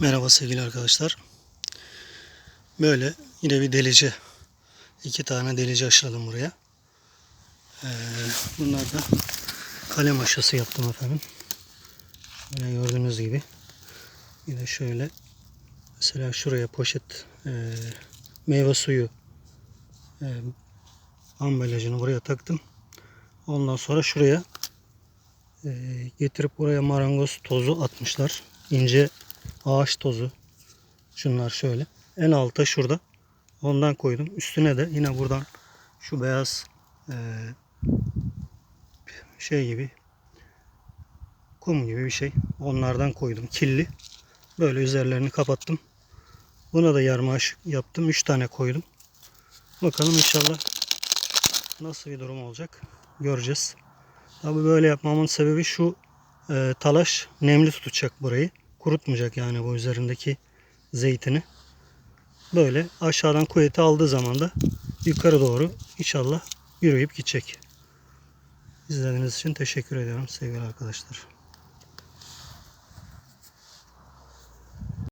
Merhaba sevgili arkadaşlar. Böyle yine bir delici. iki tane delici aşıladım buraya. Ee, bunlar da kalem aşısı yaptım efendim. Yine gördüğünüz gibi. Yine şöyle mesela şuraya poşet e, meyve suyu e, ambalajını buraya taktım. Ondan sonra şuraya e, getirip buraya marangoz tozu atmışlar. İnce ağaç tozu. Şunlar şöyle. En alta şurada. Ondan koydum. Üstüne de yine buradan şu beyaz e, şey gibi kum gibi bir şey. Onlardan koydum. Killi. Böyle üzerlerini kapattım. Buna da yarma aşık yaptım. 3 tane koydum. Bakalım inşallah nasıl bir durum olacak. Göreceğiz. Tabi böyle yapmamın sebebi şu e, talaş nemli tutacak burayı. Kurutmayacak yani bu üzerindeki zeytini. Böyle aşağıdan kuvveti aldığı zaman da yukarı doğru inşallah yürüyüp gidecek. İzlediğiniz için teşekkür ediyorum sevgili arkadaşlar.